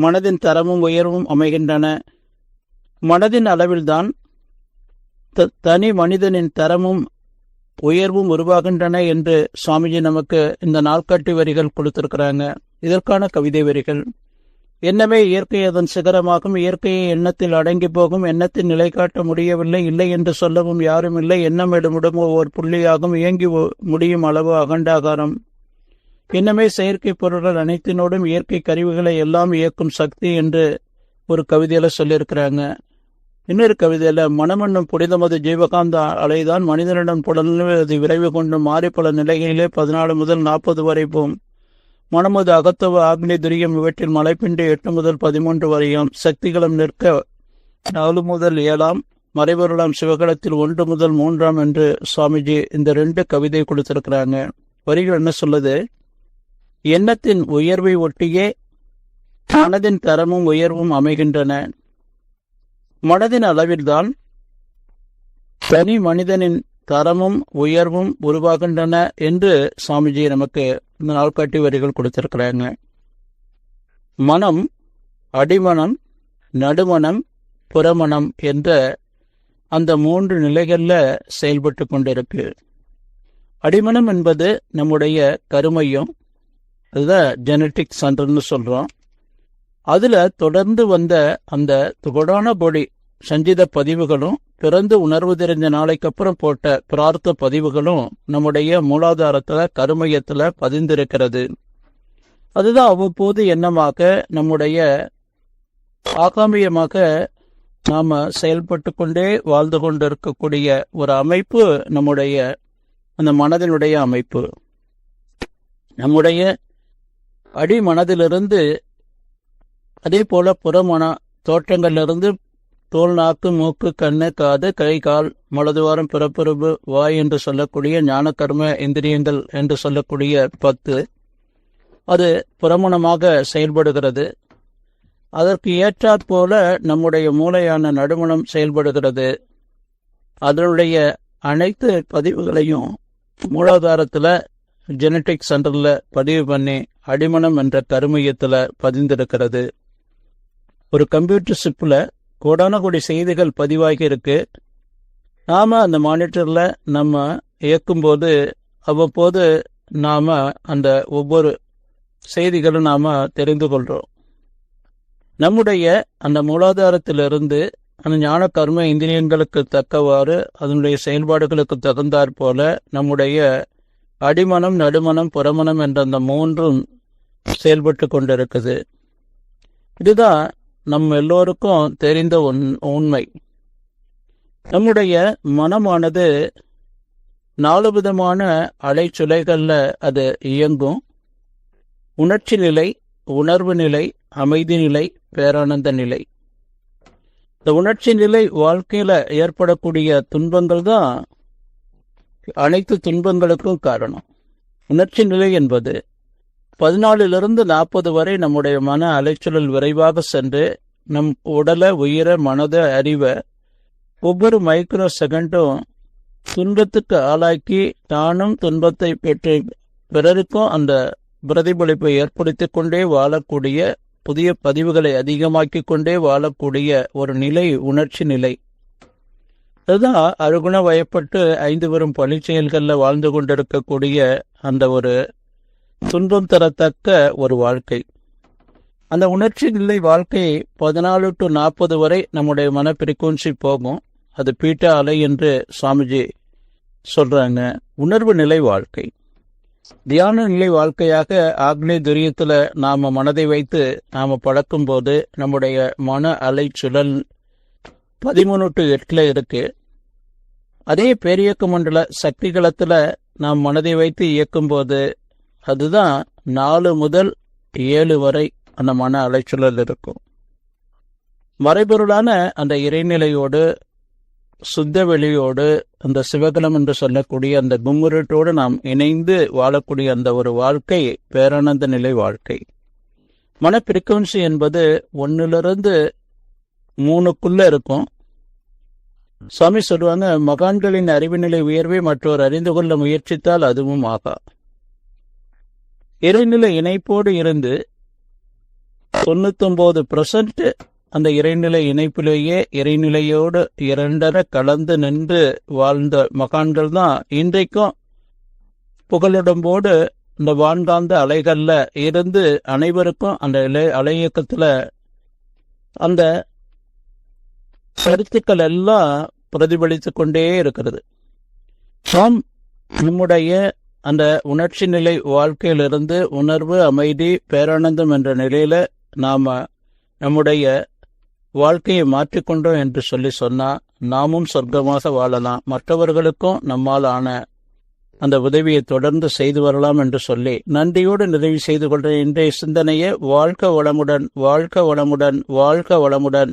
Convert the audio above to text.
மனதின் தரமும் உயர்வும் அமைகின்றன. மனதின் அளவில்தான் த- தனி மனிதனின் தரமும் உயர்வும் உருவாகின்றன என்று சுவாமிஜி நமக்கு இந்த நாள்காட்டி வரிகள் கொடுத்திருக்கிறாங்க. இதற்கான கவிதை வரிகள். என்னமே இயற்கை அதன் சிகரமாகும் இயற்கையை எண்ணத்தில் அடங்கி போகும் எண்ணத்தில் நிலை காட்ட முடியவில்லை இல்லை என்று சொல்லவும் யாரும் இல்லை எண்ணம் ஒவ்வொரு புள்ளியாகும் இயங்கி ஒ- முடியும் அளவு அகண்டாகாரம் இன்னமே செயற்கை பொருள்கள் அனைத்தினோடும் இயற்கை கருவிகளை எல்லாம் இயக்கும் சக்தி என்று ஒரு கவிதையில சொல்லியிருக்கிறாங்க. இன்னொரு கவிதையில மனமென்னும் புனிதமது ஜீவகாந்த அலைதான் மனிதனிடம் புலனது அது விரைவு கொண்டு மாறி பல நிலைகளிலே பதினாலு முதல் நாற்பது வரை போம். மனமது அகத்தவ ஆக்னி துரியம் இவற்றில் மலைப்பின்றி எட்டு முதல் பதிமூன்று வரையும் சக்திகளும் நிற்க நாலு முதல் ஏழாம் மறைவருளாம் சிவகலத்தில் ஒன்று முதல் மூன்றாம் என்று சுவாமிஜி இந்த ரெண்டு கவிதை கொடுத்திருக்கிறாங்க. வரிகள் என்ன சொல்லுது? எண்ணத்தின் உயர்வை ஒட்டியே மனதின் தரமும் உயர்வும் அமைகின்றன. மனதின் அளவில்தான் தனி மனிதனின் தரமும் உயர்வும் உருவாகின்றன என்று சுவாமிஜி நமக்கு இந்த நாள்காட்டி வரிகள் கொடுத்திருக்கிறாங்க. மனம் அடிமனம் நடுமனம் புறமணம் என்ற அந்த மூன்று நிலைகளில் செயல்பட்டு கொண்டிருக்கு. அடிமனம் என்பது நம்முடைய கருமையும் அதுதான் ஜெனட்டிக் சென்டர்னு சொல்றோம். அதுல தொடர்ந்து வந்த அந்த கொடான பொடி சஞ்சித பதிவுகளும் பிறந்து உணர்வு தெரிஞ்ச நாளைக்கு அப்புறம் போட்ட பிரார்த்த பதிவுகளும் நம்முடைய மூலாதாரத்துல கருமையத்துல பதிந்திருக்கிறது. அதுதான் அவ்வப்போது எண்ணமாக நம்முடைய ஆகாமியமாக நாம செயல்பட்டு கொண்டே வாழ்ந்து கொண்டிருக்கக்கூடிய ஒரு அமைப்பு நம்முடைய அந்த மனதினுடைய அமைப்பு. நம்முடைய அடிமனதிலிருந்து அதே போல புறமன தோற்றங்களிலிருந்து தோல் நாக்கு மூக்கு கண்ணு காது கை கால் மலதுவாரம் பிறப்புறுப்பு வாய் என்று சொல்லக்கூடிய ஞானகர்ம இந்திரியங்கள் என்று சொல்லக்கூடிய பத்து. அது புறமணமாக செயல்படுகிறது. அதற்கு ஏற்றாற் போல நம்முடைய மூளையான நடுமணம் செயல்படுகிறது. அதனுடைய அனைத்து பதிவுகளையும் மூலாதாரத்தில் ஜெனட்டிக் சென்டர்ல பதிவு பண்ணி அடிமனம் என்ற கருமையத்துல பதிந்திருக்கிறது. ஒரு கம்ப்யூட்டர் சிப்ல கோடான கோடி செய்திகள் பதிவாகி இருக்கு நாம அந்த மானிட்டர்ல நம்ம இயக்கும்போது அவ்வப்போது நாம அந்த ஒவ்வொரு செய்திகளும் நாம தெரிந்து கொள்றோம். நம்முடைய அந்த மூலாதாரத்திலிருந்து அந்த ஞான கர்ம இந்திரியங்களுக்கு தக்கவாறு அதனுடைய செயல்பாடுகளுக்கு தகுந்தாற் போல நம்முடைய அடிமனம் நடுமனம் புறமணம் என்ற அந்த மூன்றும் செயல்பட்டு கொண்டிருக்குது. இதுதான் நம் எல்லோருக்கும் தெரிந்த உண் உண்மை. நம்முடைய மனமானது நாலு விதமான அலைச்சுலைகளில் அது இயங்கும். உணர்ச்சி நிலை உணர்வு நிலை அமைதி நிலை பேரானந்த நிலை. இந்த உணர்ச்சி நிலை வாழ்க்கையில் ஏற்படக்கூடிய துன்பங்கள் தான் அனைத்து துன்பங்களுக்கும் காரணம். உணர்ச்சி நிலை என்பது பதினாலிலிருந்து நாற்பது வரை நம்முடைய மன அலைச்சலில் விரைவாக சென்று நம் உடலை உயிரை மனதை அறிவை ஒவ்வொரு மைக்ரோ செகண்டும் துன்பத்துக்கு ஆளாக்கி தானும் துன்பத்தை பெற்று பிறருக்கும் அந்த பிரதிபலிப்பை ஏற்படுத்திக் கொண்டே வாழக்கூடிய புதிய பதிவுகளை அதிகமாக்கிக் கொண்டே வாழக்கூடிய ஒரு நிலை உணர்ச்சி நிலை. அதுதான் அருகுண வயப்பட்டு ஐந்து வரும் பழி செயல்களில் வாழ்ந்து கொண்டிருக்கக்கூடிய அந்த ஒரு துன்பம் தரத்தக்க ஒரு வாழ்க்கை. அந்த உணர்ச்சி நிலை வாழ்க்கை பதினாலு டு நாற்பது வரை நம்முடைய மன பிரிக்குவன்சி போகும். அது பீட்டா அலை என்று சுவாமிஜி சொல்றாங்க. உணர்வு நிலை வாழ்க்கை. தியான நிலை வாழ்க்கையாக ஆக்னே துரியத்தில் நாம மனதை வைத்து நாம பழக்கும் போது நம்முடைய மன அலை சுழல் பதிமூணு டு எட்டில் இருக்கு. அதே பேரியக்க மண்டல சக்திகளத்தில் நாம் மனதை வைத்து இயக்கும்போது அதுதான் நாலு முதல் ஏழு வரை அந்த மன அலைச்சலல் இருக்கும். மறைபொருளான அந்த இறைநிலையோடு சுத்த வெளியோடு அந்த சிவகலம் என்று சொல்லக்கூடிய அந்த கும்முருட்டோடு நாம் இணைந்து வாழக்கூடிய அந்த ஒரு வாழ்க்கை பேரானந்த நிலை வாழ்க்கை. மன பிரிக்குவன்சி என்பது ஒன்னிலிருந்து மூணுக்குள்ள இருக்கும். சுவாமி சொல்லுவாங்க மகான்களின் அறிவு நிலை உயர்வை மற்றவர் அறிந்து கொள்ள முயற்சித்தால் அதுவும் ஆகா. இறைநிலை இணைப்போடு இருந்து தொண்ணூத்தொன்பது பெர்சன்ட் அந்த இறைநிலை இணைப்பிலேயே இறைநிலையோடு இரண்டர கலந்து நின்று வாழ்ந்த மகான்கள் தான் இன்றைக்கும் புகழுடம்போடு இந்த வான்காந்த அலைகள்ல இருந்து அனைவருக்கும் அந்த இலை அலை இயக்கத்துல அந்த கருத்துக்கள் எல்லாம் பிரதிபலித்து கொண்டே இருக்கிறது. நாம் நம்முடைய அந்த உணர்ச்சி நிலை வாழ்க்கையிலிருந்து உணர்வு அமைதி பேரானந்தம் என்ற நிலையில நாம நம்முடைய வாழ்க்கையை மாற்றிக்கொண்டோம் என்று சொல்லி சொன்னா நாமும் சொர்க்கமாக வாழலாம். மற்றவர்களுக்கும் நம்மால் ஆன அந்த உதவியை தொடர்ந்து செய்து வரலாம் என்று சொல்லி நன்றியோடு நிறைவு செய்து கொள்கிற இன்றைய சிந்தனையை வாழ்க்க வளமுடன் வாழ்க்க வளமுடன் வாழ்க்க வளமுடன்.